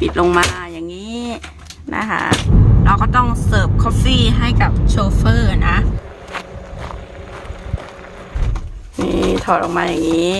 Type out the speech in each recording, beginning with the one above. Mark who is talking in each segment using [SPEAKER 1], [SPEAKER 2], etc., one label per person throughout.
[SPEAKER 1] ปิดลงมาอย่างนี้นะคะ เราก็ต้องเสิร์ฟกาแฟให้กับโชเฟอร์นะ นี่ถอดออกมาอย่างนี้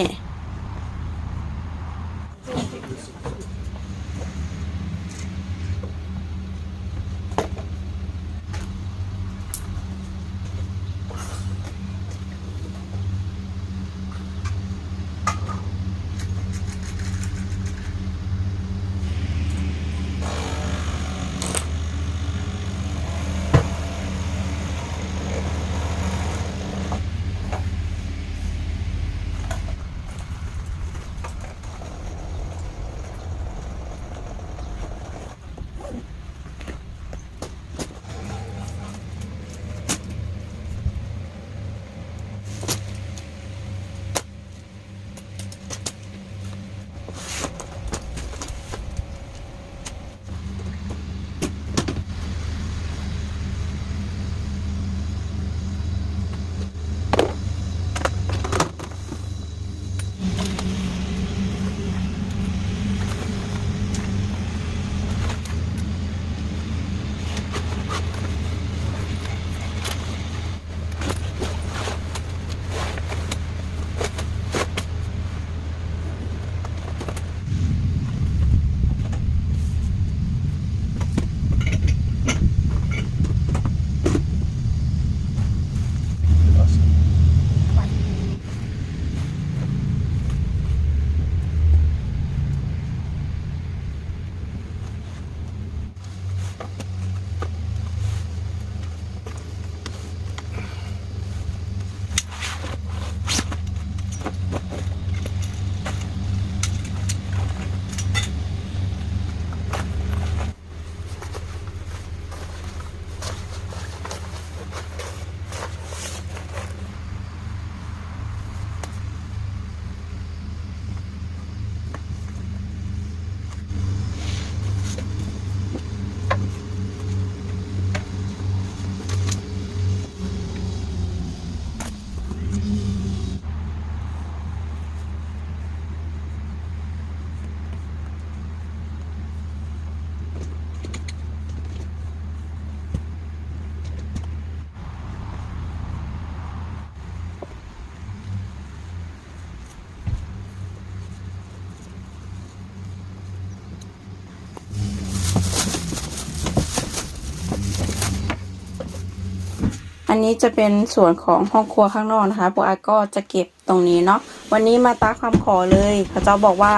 [SPEAKER 1] นนี้จะเป็นส่วนของห้องครัวข้างนอกนะคะพวกอาก็จะเก็บตรงนี้เนาะวันนี้มาตามคำขอเลยเขาเจ้าบอกว่า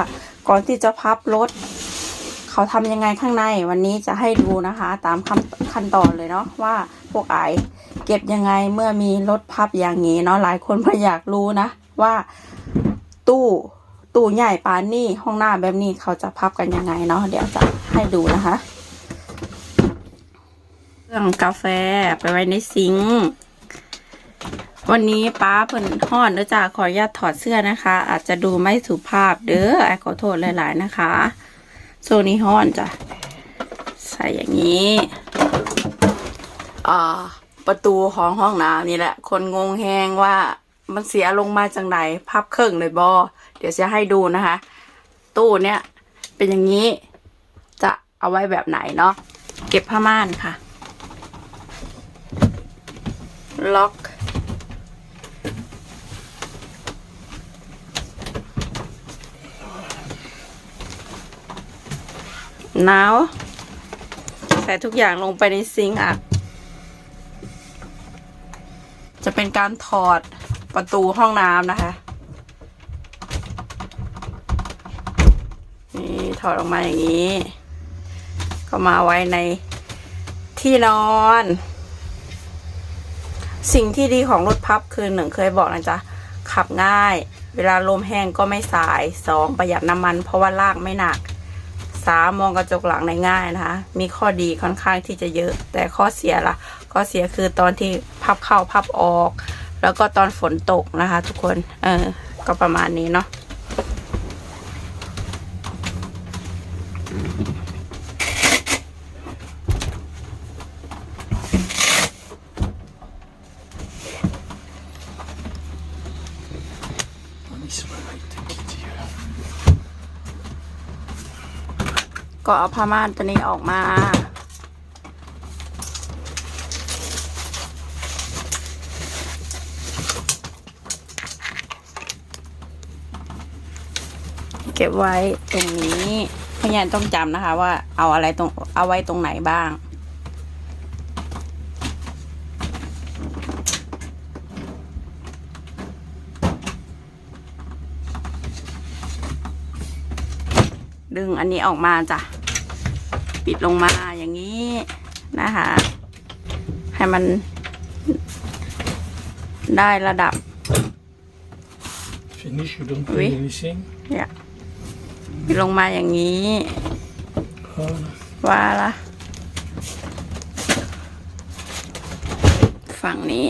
[SPEAKER 1] ก่อนที่จะพับรถ เขาทำยังไงข้างใน วันนี้จะให้ดูนะคะ ตามขั้นขั้นตอนเลยเนาะว่าพวกไอเก็บยังไงเมื่อมีรถพับอย่างนี้เนาะหลายคนมาอยากรู้นะว่าตู้ตู้ใหญ่ปานนี่ห้องหน้าแบบนี้เขาจะพับกันยังไงเนาะเดี๋ยวจะให้ดูนะคะ เครื่องกาแฟไปไว้ในซิงค์วันนี้ป้าเพิ่นห่อนเด้อจ้าขออนุญาตถอดเสื้อนะคะ อาจจะดูไม่สุภาพเด้อไอขอโทษหลาย ๆ นะคะโซนี้ห่อนจ้ะใส่อย่างนี้อ่าประตูของห้องน้ำนี่แหละ คนงงแฮงว่ามันเสียลงมาจากไหนพับเครื่องเลยบอเดี๋ยวจะให้ดูนะคะ ตู้เนี้ยเป็นอย่างนี้ จะเอาไว้แบบไหนเนาะเก็บผ้าม่านค่ะ ล็อกหนาวใส่ทุกอย่างลงไปในซิงค์อะ จะเป็นการถอดประตูห้องน้ำนะคะนี่ถอดออกมาอย่างนี้ ก็มาไว้ในที่นอน สิ่งที่ดีของรถพับคือหนึ่งเคยบอกนะจ๊ะขับง่าย เวลาลมแห้งก็ไม่สายสองประหยัดน้ำมัน เพราะว่าลากไม่หนักสามมองกระจกหลังได้ง่ายนะคะ มีข้อดีค่อนข้างที่จะเยอะ แต่ข้อเสียล่ะข้อเสียคือตอนที่พับเข้าพับออก แล้วก็ตอนฝนตกนะคะ ทุกคนเออก็ประมาณนี้เนาะ ก็เอาผ้าม่านตัวนี้ออกมา เก็บไว้ตรงนี้พยานต้องจำนะคะว่าเอาอะไรตรงเอาไว้ตรงไหนบ้างดึงอันนี้ออกมาจ้ะ ปิดลงมาอย่างนี้นะคะ ให้มันได้ระดับ
[SPEAKER 2] Finish, you don't
[SPEAKER 1] Oui.
[SPEAKER 2] pay anything.
[SPEAKER 1] เนี่ยปิดลงมาอย่างนี้
[SPEAKER 2] Voilà.
[SPEAKER 1] ว่าละฝั่งนี้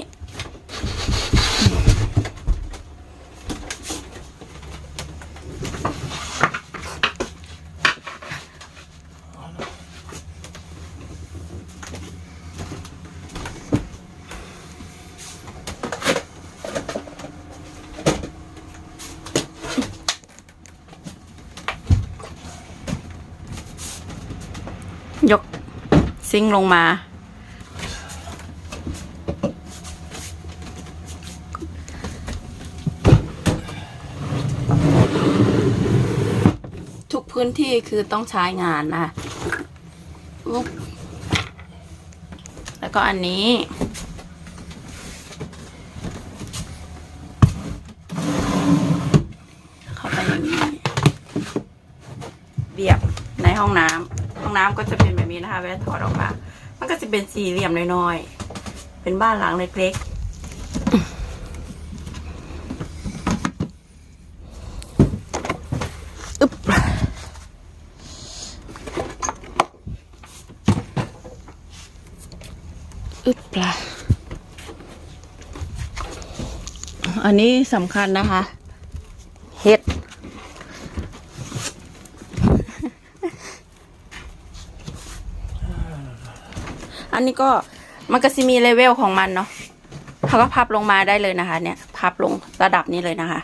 [SPEAKER 1] ซิ่งลงมา ทุกพื้นที่คือต้องใช้งานนะอุ๊บแล้วก็อันนี้เข้าไปอย่างนี้เบียบในห้องน้ำ องน้ำก็จะเป็นแบบนี้นะคะเวลาถอดออกมา มันก็จะเป็นสี่เหลี่ยมน้อยๆ เป็นบ้านหลังเล็กๆ อึ๊บอึ๊บละอันนี้สำคัญนะคะ เห็ด อันนี้ก็มันก็จะมีเลเวลของมันเนาะเขาก็พับลงมาได้เลยนะคะ เนี่ย พับลงระดับนี้เลยนะคะ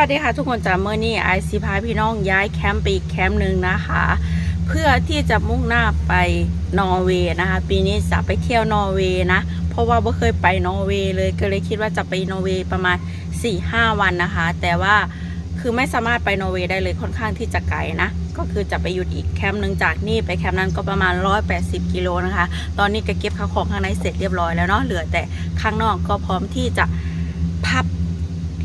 [SPEAKER 1] วัสดีค่ะทุกคนจากเมื่อนี้ไอซีพาพี่น้องย้ายแคมป์ไปอีกแคมป์หนึ่งนะคะ เพื่อที่จะมุ่งหน้าไปนอร์เวย์นะคะ ปีนี้จะไปเที่ยวนอร์เวย์นะ เพราะว่าไม่เคยไปนอร์เวย์เลยก็เลยคิดว่าจะไปนอร์เวย์ประมาณ 4-5 วันนะคะ แต่ว่าคือไม่สามารถไปนอร์เวย์ได้เลยค่อนข้างที่จะไกลนะ ก็คือจะไปหยุดอีกแคมป์หนึ่งจากนี่ไปแคมป์นั้นก็ประมาณ 180 กิโลนะคะ ตอนนี้ก็เก็บข้าวของข้างในเสร็จเรียบร้อยแล้วเนาะเหลือแต่ข้างนอกก็พร้อมที่จะ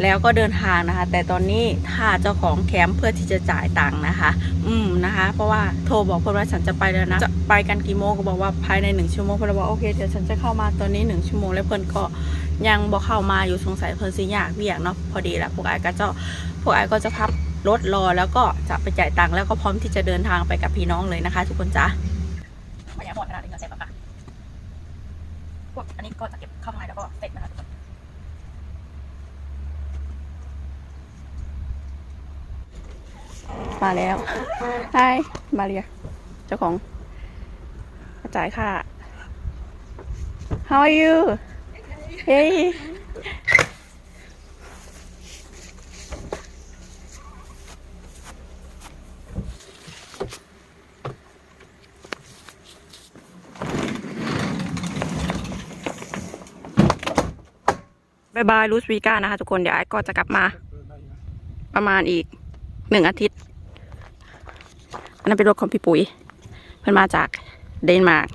[SPEAKER 1] แล้วก็เดินทางนะคะ แต่ตอนนี้ถ้าเจ้าของแคมป์เพื่อที่จะจ่ายตังค์นะคะ อืมนะคะ เพราะว่าโทรบอกเพื่อนว่าฉันจะไปแล้วนะจะไปกันกี่โมงก็บอกว่าภายในหนึ่งชั่วโมงเพื่อนบอกโอเคเดี๋ยวฉันจะเข้ามาตอนนี้หนึ่งชั่วโมงแล้วเพื่อนก็ยังบอกเข้ามาอยู่สงสัยเพื่อนสิอยากเวียกเนาะพอดีแหละพวกไอ้ก็จะพวกไอ้ก็จะพับรถรอแล้วก็จะไปจ่ายตังค์แล้วก็พร้อมที่จะเดินทางไปกับพี่น้องเลยนะคะ ทุกคนจ้าไม่อยากหมดขนาดนี้เงินเสร็จแล้วค่ะพวกอันนี้ก็จะเก็บเข้าข้าแล้วก็เสร็จนะคะทุกคน มาแล้ว Hi มาเรีย เจ้าของมาจ่ายค่า How are you Hey บายบายลูสวีก้านะคะทุกคน เดี๋ยวไอ้ก็จะกลับมา ประมาณอีกหนึ่งอาทิตย์ อันนั้นเป็นรถของพี่ปุ๋ย เพื่อนมาจากเดนมาร์ก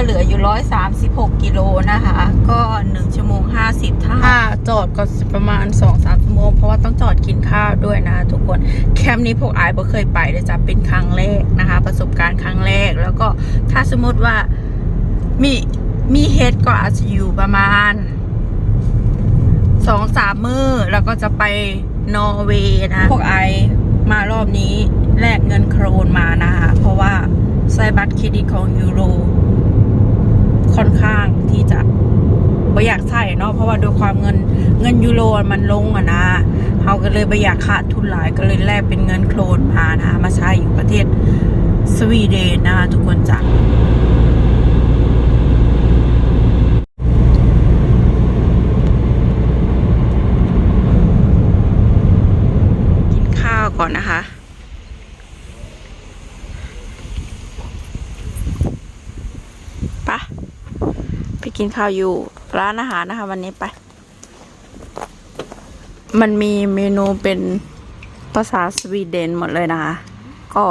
[SPEAKER 1] ก็เหลืออยู่ร้อยสามสิบหกกิโลนะคะ ก็หนึ่งชั่วโมงห้าสิบถ้าจอดก็ประมาณสองสามชั่วโมง เพราะว่าต้องจอดกินข้าวด้วยนะทุกคน แคมป์นี้พวกไอายบ่เคยไปเลยจ้ะเป็นครั้งแรกนะคะ ประสบการณ์ครั้งแรก แล้วก็ถ้าสมมติว่ามีมีเฮดก็อาจจะอยู่ประมาณสองสามมือแล้วก็จะไปนอร์เวย์นะ พวกไอมารอบนี้แลกเงินโครนมานะคะ เพราะว่าใช้บัตรเครดิตของยูโร ค่อนข้างที่จะไม่อยากใส่เนาะเพราะว่าด้วยความเงินเงินยูโรมันลงอะนะเขาก็เลยไม่อยากขาดทุนหลายก็เลยแลกเป็นเงินโครนมานะมาใช้อยู่ประเทศสวีเดนนะคะทุกคนจ้ะกินข้าวก่อนนะคะ ปะไป กินข้าวอยู่ ร้านอาหารนะคะ วันนี้ไป มันมีเมนูเป็นภาษาสวีเดนหมดเลยนะคะ ก็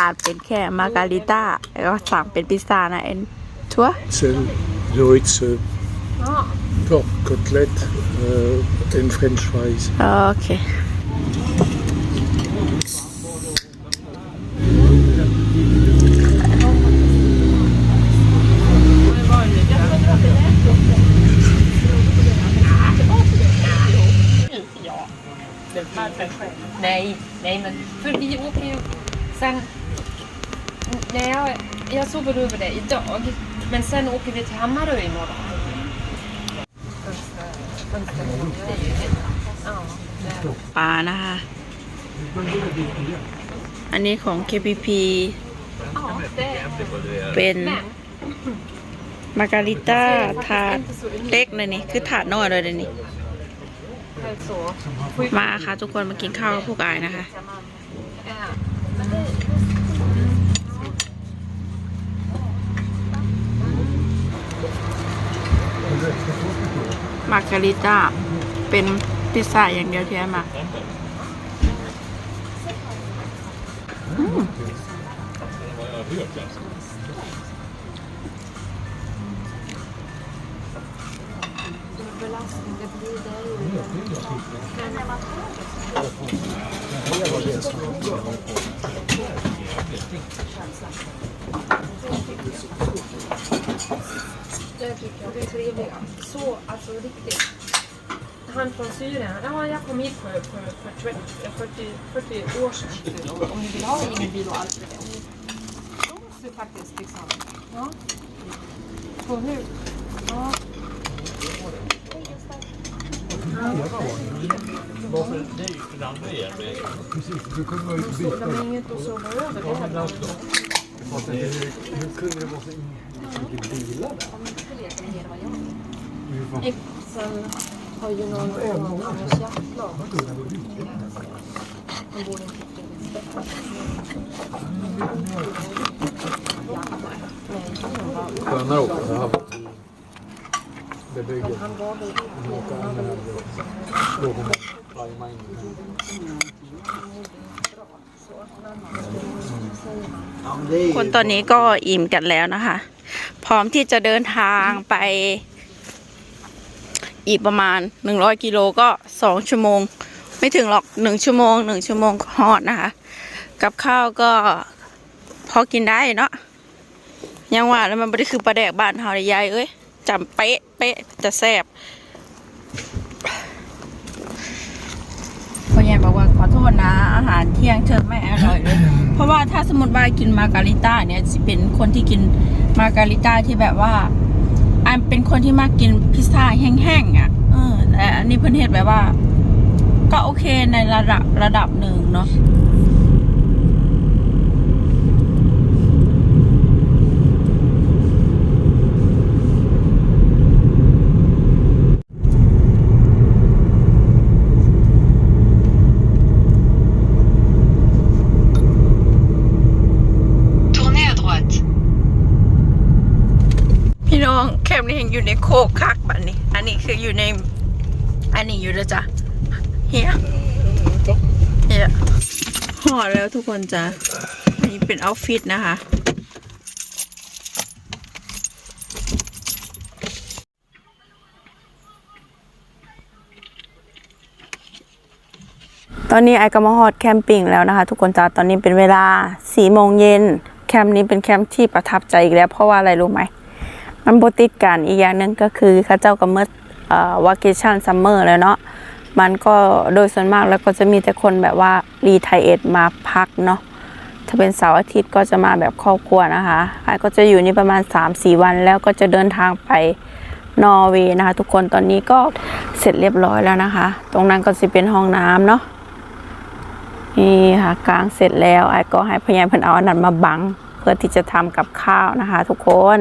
[SPEAKER 1] อาจเป็นแค่มาการิต้าแล้วก็สั่งเป็นพิซซ่านะเอ็นชัว
[SPEAKER 2] It's uh, Zoiets uh, pork cutlet uh, and French fries.
[SPEAKER 1] โอเค
[SPEAKER 3] Nej, nej men för vi åker ju sen... Nej, jag, jag sover över det idag. Men sen åker vi till Hammarö imorgon. Ja,
[SPEAKER 1] ปลานะคะ อันนี้ของ KPP
[SPEAKER 3] ja det
[SPEAKER 1] เป็น
[SPEAKER 3] Men
[SPEAKER 1] มาการิต้า ถาด เล็กเลยนี่ คือถาดน้อยเลยเดี๋ยวนี่
[SPEAKER 3] alltså...
[SPEAKER 1] มาค่ะทุกคนมากินข้าวพวกอายนะคะมาการิต้าเป็นพิซซ่าอย่างเดียวที่ได้มาอืม
[SPEAKER 3] Det tycker jag. Det är trevliga. Så, alltså riktigt. Han från Syrien, ja, jag kom hit för, för, för 20, 40, 40 år sedan. Om ni vill ha egen bil och allt det där. De ser faktiskt liksom, ja. Så nu, ja. Varför? Det andra er. Precis, du kunde vara ute byta. Hur kunde det vara så mycket bilar där? Excel
[SPEAKER 2] har ju någon annars jaktlag.
[SPEAKER 3] Man borde inte Skönare att.
[SPEAKER 2] Låg och tajma in.
[SPEAKER 1] คนตอนนี้ก็อิ่มกันแล้วนะคะ พร้อมที่จะเดินทางไป อีกประมาณหนึ่งร้อยกิโลก็สองชั่วโมง ไม่ถึงหรอกหนึ่งชั่วโมงหนึ่งชั่วโมงก็ฮอดนะคะ กับข้าวก็พอกินได้เนาะยังว่าแล้วมันไม่ได้คือปลาแดกบ้านเฮาเลยยายเอ้ย จำเป๊ะเป๊ะจะแซ่บพ่อใหญ่บอกว่าขอโทษนะ อาหารเที่ยงเชิญไม่อร่อยเลยเพราะว่าถ้าสมมติว่ากินมาการิต้าเนี่ยจะเป็นคนที่กินมาการิต้าที่แบบว่าอันเป็นคนที่มากกินพิซซ่าแห้งๆอะเออแต่อันนี้เพื่อนเทศแบบว่า ก็โอเคในระดับระดับหนึ่งเนาะ องแคมป์นี่อยู่ในโคกคักบัดนี้ อันนี้คืออยู่ใน อันนี้อยู่แล้วจ้ะเฮียเฮียห่อแล้วทุกคนจ้ะอันนี้เป็นเอาท์ฟิตนะคะตอนนี้ไอก็มาฮอดแคมปิ้งแล้วนะคะ ทุกคนจ้าตอนนี้เป็นเวลาสี่โมงเย็นแคมป์นี้เป็นแคมป์ที่ประทับใจอีกแล้ว เพราะว่าอะไรรู้ไหม มันบติดกันอีกอย่างหนึงก็คือข้าเจ้าก็เมื่อวาเกชันซัมเมอร์แล้วเนาะมันก็โดยส่วนมากแล้วก็จะมีแต่คนแบบว่ารีไทเอทมาพักเนาะถ้าเป็นเสาร์อาทิตย์ก็จะมาแบบครอบครัวนะคะไอก็จะอยู่นี่ประมาณ 3-4 วันแล้วก็จะเดินทางไปนอร์เวย์นะคะทุกคนตอนนี้ก็เสร็จเรียบร้อยแล้วนะคะ ตรงนั้นก็จะเป็นห้องน้ำเนาะนี่ค่ะกลางเสร็จแล้วไอ้ก็ให้พยายามเพิ่นเอาอันนั้นมาบัง เพื่อที่จะทำกับข้าวนะคะ ทุกคน